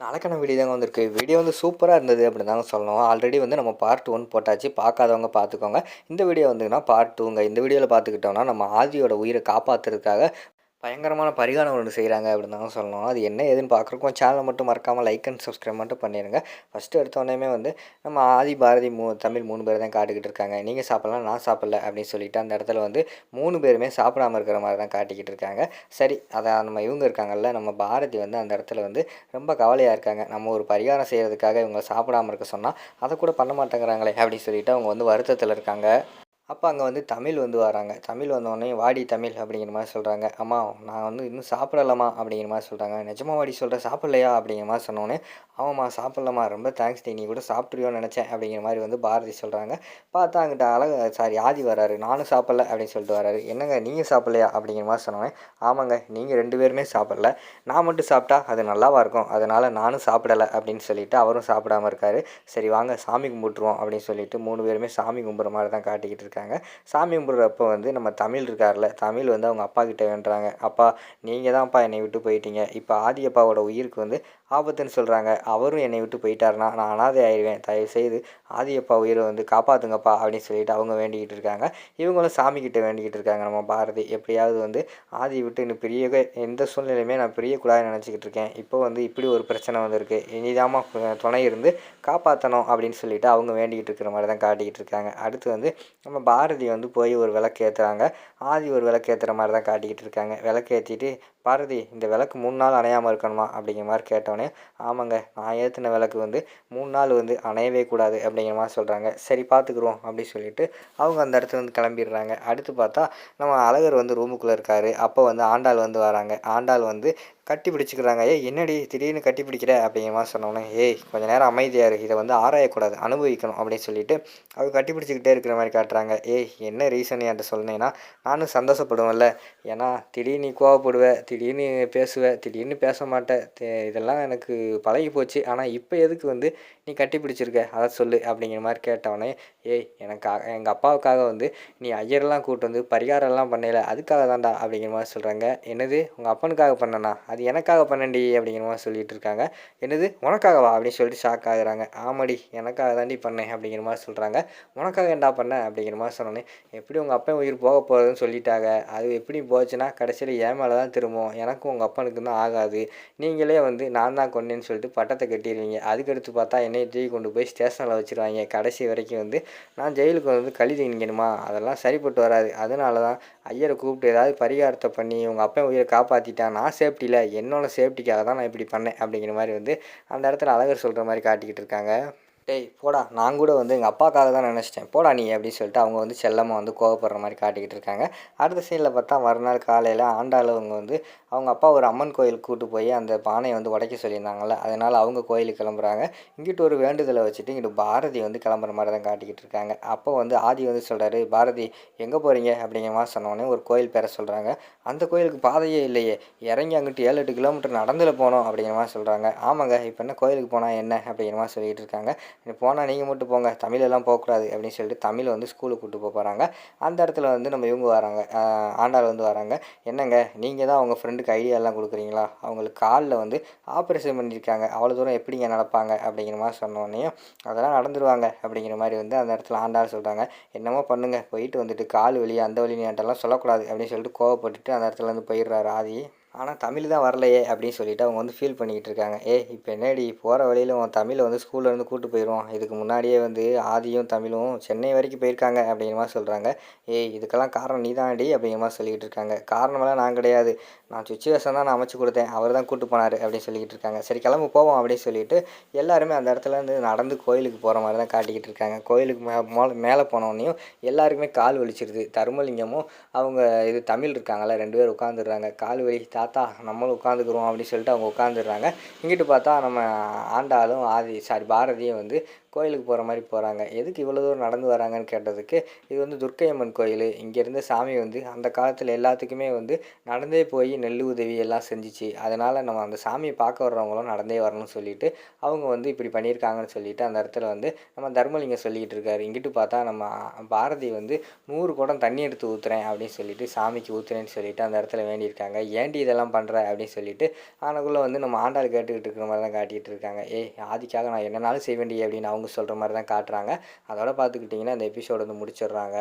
நாளைக்கான வீடியோ தாங்க வந்திருக்கு. வீடியோ வந்து சூப்பராக இருந்தது அப்படின்னு தாங்க சொல்லணும். ஆல்ரெடி வந்து நம்ம பார்ட் ஒன் போட்டாச்சு. பார்க்காதவங்க பார்த்துக்கோங்க. இந்த வீடியோ வந்துங்கன்னா பார்ட் டூங்க இந்த வீடியோவில் பார்த்துக்கிட்டோம்னா நம்ம ஆதியோட உயிரை காப்பாற்றுறதுக்காக பயங்கரமான பரிகாரம் ஒன்று செய்கிறாங்க அப்படின்னு தான் சொல்லணும். அது என்ன ஏதுன்னு பார்க்குறக்கும் சேனலை மட்டும் மறக்காமல் லைக் அண்ட் சப்ஸ்கிரைப் மட்டும் பண்ணிடுங்க ஃபஸ்ட்டு எடுத்தோடனே வந்து நம்ம ஆதி பாரதி மூ தமிழ் மூணு பேர் தான் காட்டிக்கிட்டு இருக்காங்க. நீங்கள் சாப்பிட்லாம் நான் சாப்பிட்ல அப்படின்னு சொல்லிட்டு அந்த இடத்துல வந்து மூணு பேருமே சாப்பிடாம இருக்கிற மாதிரி தான் காட்டிக்கிட்டு இருக்காங்க. சரி அதை நம்ம இவங்க இருக்காங்கல்ல நம்ம பாரதி வந்து அந்த இடத்துல வந்து ரொம்ப கவலையாக இருக்காங்க. நம்ம ஒரு பரிகாரம் செய்கிறதுக்காக இவங்க சாப்பிடாம இருக்க சொன்னால் அதை கூட பண்ண மாட்டேங்கிறாங்களே அப்படின்னு சொல்லிட்டு அவங்க வந்து வருத்தத்தில் இருக்காங்க. அப்போ அங்கே வந்து தமிழ் வந்து வராங்க. தமிழ் வந்தோடனே வாடி தமிழ் அப்படிங்கிற மாதிரி சொல்கிறாங்க அம்மா நான் வந்து இன்னும் சாப்பிடலாமா அப்படிங்கிற மாதிரி சொல்கிறாங்க நிஜமா வாடி சொல்கிற சாப்பிட்லையா? அப்படிங்கிற மாதிரி சொன்னோன்னே ஆமாம்மா சாப்பிட்லாமா ரொம்ப தேங்க்ஸ் நீ கூட சாப்பிட்ருயோன்னு நினச்சேன் அப்படிங்கிற மாதிரி வந்து பாரதி சொல்கிறாங்க பார்த்தா அங்கிட்ட அழகு சாரி ஆதி வராரு நானும் சாப்பிட்ல அப்படின்னு சொல்லிட்டு வராரு. என்னங்க நீங்கள் சாப்பிட்லையா? அப்படிங்கிற மாதிரி சொன்னோன்னே ஆமாங்க நீங்கள் ரெண்டு பேருமே சாப்பிட்ல. நான் மட்டும் சாப்பிட்டா அது நல்லாவா இருக்கும்? அதனால் நானும் சாப்பிடலை அப்படின்னு சொல்லிட்டு அவரும் சாப்பிடாம இருக்காரு. சரி வாங்க சாமி கும்பிட்டுருவோம் அப்படின்னு சொல்லிட்டு மூணு பேருமே சாமி கும்பிட்ற மாதிரி தான் காட்டிக்கிட்டு இருக்காங்க சாமி கும்பிட்றப்ப வந்து நம்ம தமிழ் இருக்கார்ல தமிழ் வந்து அவங்க அப்பா கிட்ட வேண்டுறாங்க. அப்பா நீங்கள் தான்ப்பா என்னை விட்டு போயிட்டீங்க. இப்போ ஆதி அப்பாவோட உயிருக்கு வந்து ஆபத்துன்னு சொல்கிறாங்க அவரும் என்னை விட்டு போயிட்டாருன்னா நான் அனாதை ஆயிடுவேன். தயவு செய்து ஆதியப்பா உயிரை வந்து காப்பாற்றுங்கப்பா அப்படின்னு சொல்லிட்டு அவங்க வேண்டிக்கிட்டு இருக்காங்க. இவங்களும் சாமி கிட்ட வேண்டிக்கிட்டு இருக்காங்க. நம்ம பாரதி எப்படியாவது வந்து ஆதி விட்டு இன்னும் பெரிய எந்த சூழ்நிலையுமே நான் பிரியக்கூடாதுன்னு நினச்சிக்கிட்டு இருக்கேன். இப்போ வந்து இப்படி ஒரு பிரச்சனை வந்திருக்கு. இனிதாமா துணை இருந்து காப்பாற்றணும் அப்படின்னு சொல்லிட்டு அவங்க வேண்டிக்கிட்டு இருக்கிற மாதிரி தான் காட்டிக்கிட்டு இருக்காங்க. அடுத்து வந்து நம்ம பாரதி வந்து போய் ஒரு விளக்கு ஏற்றுறாங்க ஆதி ஒரு விளக்கு ஏற்றுற மாதிரி தான் காட்டிக்கிட்டு இருக்காங்க. விளக்கு ஏற்றிட்டு பாரதி இந்த விளக்கு மூணு நாள் அணையாமல் இருக்கணுமா? அப்படிங்கிற மாதிரி கேட்டோன்னே ஆமாங்க நான் ஏற்றின விளக்கு வந்து மூணு நாள் வந்து அணையவே கூடாது அப்படிங்கிற மாதிரி சொல்கிறாங்க சரி பார்த்துக்குறோம் அப்படின்னு சொல்லிட்டு அவங்க அந்த இடத்துல வந்து கிளம்பிடுறாங்க. அடுத்து பார்த்தா நம்ம அழகர் வந்து ரூமுக்குள்ளே இருக்கார். அப்போ வந்து ஆண்டாள் வந்து வராங்க. ஆண்டாள் வந்து கட்டி பிடிச்சிக்கிறாங்க ஏய் என்னடி திடீர்னு கட்டி பிடிக்கிற அப்படிங்கிற மாதிரி சொன்னோன்னே ஏய் கொஞ்சம் நேரம் அமைதியாக இரு. இதை வந்து ஆராயக்கூடாது. அனுபவிக்கணும். அப்படின்னு சொல்லிட்டு அவங்க கட்டி பிடிச்சிக்கிட்டே இருக்கிற மாதிரி காட்டுறாங்க. ஏய் என்ன ரீசன் என்கிட்ட சொன்னேன்னா நானும் சந்தோஷப்படுவேன்ல. ஏன்னா திடீர்னு கோவப்படுவேன் திடீர்னு பேசுவேன் திடீர்னு பேச மாட்டேன் இதெல்லாம் எனக்கு பழகி போச்சு. ஆனால் இப்போ எதுக்கு வந்து நீ கட்டி பிடிச்சிருக்க அதை சொல்லு. அப்படிங்கிற மாதிரி கேட்டவொடனே ஏய் எனக்கு எங்கள் அப்பாவுக்காக வந்து நீ ஐயரெல்லாம் கூப்பிட்டு வந்து பரிகாரம்லாம் பண்ணல அதுக்காக தான்டா. அப்படிங்கிற மாதிரி சொல்கிறாங்க என்னது? உங்கள் அப்பனுக்காக பண்ணனா? அது எனக்காக பண்ணண்டி அப்படிங்கிற மாதிரி சொல்லிட்டு இருக்காங்க. என்னது? உனக்காகவா? அப்படின்னு சொல்லிட்டு ஷாக் ஆகுறாங்க. ஆமாடி எனக்காக தாண்டி பண்ணேன் அப்படிங்கிற மாதிரி சொல்கிறாங்க உனக்காக என்ன பண்ண? அப்படிங்கிற மாதிரி சொன்னோன்னே எப்படி உங்கள் அப்பா உயிர் போக போகிறதுன்னு சொல்லிட்டாங்க. அது எப்படி போச்சுன்னா கடைசியில் ஏன் மேலே தான் திரும்பும். எனக்கும் உங்கள் அப்பனுக்கு தான் ஆகாது. நீங்களே வந்து நான் தான் கொண்டேன்னு சொல்லிட்டு பட்டத்தை கட்டிடுவீங்க. அதுக்கடுத்து பார்த்தா என்னை தூக்கி கொண்டு போய் ஸ்டேஷனில் வச்சுருவாங்க. கடைசி வரைக்கும் வந்து நான் ஜெயிலுக்கு வந்து கழி திங்கணுமா அதெல்லாம் சரிப்பட்டு வராது. அதனால தான் ஐயரை கூப்பிட்டு ஏதாவது பரிகாரத்தை பண்ணி உங்கள் அப்பா உயிரை காப்பாற்றிட்டான் நான் சேஃப்டியில் என்னோட சேஃப்டிக்காக தான் நான் இப்படி பண்ணேன் அப்படிங்கிற மாதிரி வந்து அந்த இடத்துல அழகர் சொல்கிற மாதிரி காட்டிக்கிட்டு இருக்காங்க. டேய் போடா. நான் கூட வந்து எங்கள் அப்பாக்காக தான் நினச்சிட்டேன். போடா நீ அப்படின்னு சொல்லிட்டு அவங்க வந்து செல்லமாக வந்து கோவப்படுற மாதிரி காட்டிக்கிட்டு இருக்காங்க. அடுத்த சீனில் பார்த்தா மறுநாள் காலையில் ஆண்டாள் அவங்க வந்து அவங்க அப்பா ஒரு அம்மன் கோயிலுக்கு கூட்டு போய் அந்த பானையை வந்து உடைக்க சொல்லியிருந்தாங்கல்ல அதனால் அவங்க கோயிலுக்கு கிளம்புறாங்க. இங்கிட்டு ஒரு வேண்டுதலை வச்சுட்டு இங்கிட்டு பாரதி வந்து கிளம்புற மாதிரி தான் காட்டிக்கிட்டு இருக்காங்க. அப்போ வந்து ஆதி வந்து சொல்கிறாரு பாரதி எங்கே போகிறீங்க அப்படிங்கிற மாதிரி சொன்னோடனே ஒரு கோயில் பேர சொல்கிறாங்க அந்த கோயிலுக்கு பாதையே இல்லையே. இறங்கி அங்கிட்டு ஏழு எட்டு கிலோமீட்டர் நடந்துல போனோம் அப்படிங்கிற மாதிரி சொல்கிறாங்க ஆமாங்க இப்போ என்ன கோயிலுக்கு போனால் என்ன அப்படிங்கிற மாதிரி சொல்லிகிட்டு இருக்காங்க. போனால் நீங்கள் மட்டும் போங்க தமிழெல்லாம் போகக்கூடாது அப்படின்னு சொல்லிட்டு தமிழை வந்து ஸ்கூலுக்கு கூப்பிட்டு போக போகிறாங்க அந்த இடத்துல வந்து நம்ம இவங்க வராங்க ஆண்டாள் வந்து வராங்க. என்னங்க நீங்கள் தான் அவங்க ஃப்ரெண்டுக்கு ஐடியாலாம் கொடுக்குறீங்களா? அவங்களுக்கு காலில் வந்து ஆப்ரேஷன் பண்ணியிருக்காங்க. அவ்வளோ தூரம் எப்படிங்க நடப்பாங்க அப்படிங்கிற மாதிரி சொன்னோடனே அதெல்லாம் நடந்துருவாங்க அப்படிங்கிற மாதிரி வந்து அந்த இடத்துல ஆண்டாள் சொல்கிறாங்க என்னமோ பண்ணுங்கள் போயிட்டு வந்துட்டு கால் வலி அந்த வழி நீட்டெல்லாம் சொல்லக்கூடாது அப்படின்னு சொல்லிட்டு கோவப்பட்டுட்டு அந்த இடத்துல வந்து போயிடுறாரு ஆதி. ஆனால் தமிழ் தான் வரலையே அப்படின்னு சொல்லிட்டு அவங்க வந்து ஃபீல் பண்ணிக்கிட்டு இருக்காங்க. ஏ இப்போ என்னடி போகிற வழியில் உன் தமிழை வந்து ஸ்கூல்லேருந்து கூப்பிட்டு போயிடுவான் இதுக்கு முன்னாடியே வந்து ஆதியும் தமிழும் சென்னை வரைக்கும் போயிருக்காங்க அப்படிங்கிற மாதிரி சொல்கிறாங்க ஏய் இதுக்கெல்லாம் காரணம் நீ தானடி அப்படிங்கிற மாதிரி சொல்லிக்கிட்டு இருக்காங்க. காரணமெல்லாம் நான் கிடையாது. நான் சுச்சுவேஷன் தான் நான் அமைச்சு கொடுத்தேன். அவர் தான் கூப்பிட்டு போனார் அப்படின்னு சொல்லிக்கிட்டு இருக்காங்க. சரி கிளம்பு போவோம் அப்படின்னு சொல்லிட்டு எல்லாருமே அந்த இடத்துல இருந்து நடந்து கோயிலுக்கு போகிற மாதிரி தான் காட்டிக்கிட்டு இருக்காங்க. கோயிலுக்கு மே மோல மேலே போனோடனையும் எல்லாருக்குமே கால் வலிச்சிருது. தருமலிங்கமும் அவங்க இது தமிழ் இருக்காங்களா ரெண்டு பேர் உட்காந்துடுறாங்க கால் வலி தாத்தா நம்மளும் உட்காந்துக்கிறோம் அப்படின்னு சொல்லிட்டு அவங்க உட்காந்துடுறாங்க இங்கிட்டு பார்த்தா நம்ம ஆண்டாளும் ஆதி சாரி பாரதியும் வந்து கோயிலுக்கு போகிற மாதிரி போகிறாங்க எதுக்கு இவ்வளோ தூரம் நடந்து வராங்கன்னு கேட்டதுக்கு இது வந்து துர்க்கை அம்மன் கோயில் இங்கேருந்து சாமி வந்து அந்த காலத்தில் எல்லாத்துக்குமே வந்து நடந்தே போய் நெல் உதவி எல்லாம் செஞ்சிச்சு. அதனால் நம்ம அந்த சாமியை பார்க்க வர்றவங்களும் நடந்தே வரணும்னு சொல்லிட்டு அவங்க வந்து இப்படி பண்ணியிருக்காங்கன்னு சொல்லிட்டு அந்த இடத்துல வந்து நம்ம தர்மலிங்கம் சொல்லிக்கிட்டு இருக்காரு. இங்கிட்டு பார்த்தா நம்ம பாரதி வந்து நூறு குடம் தண்ணி எடுத்து ஊற்றுறேன் அப்படின்னு சொல்லிட்டு சாமிக்கு ஊற்றுறேன்னு சொல்லிட்டு அந்த இடத்துல வேண்டியிருக்காங்க. ஏன்டி இதெல்லாம் பண்ணுற அப்படின்னு சொல்லிட்டு ஆனக்குள்ளே வந்து நம்ம ஆண்டாள் கேட்டுக்கிட்டு இருக்கிற மாதிரி தான் காட்டிகிட்டு இருக்காங்க. ஏய் ஆதிக்காக நான் என்னனாலும் செய்ய வேண்டிய அப்படின்னு அவங்க சொல்கிற மாதிரி தான் காட்டுறாங்க. அதோட பார்த்துக்கிட்டிங்கன்னா இந்த எபிசோடு வந்து முடிச்சிடுறாங்க.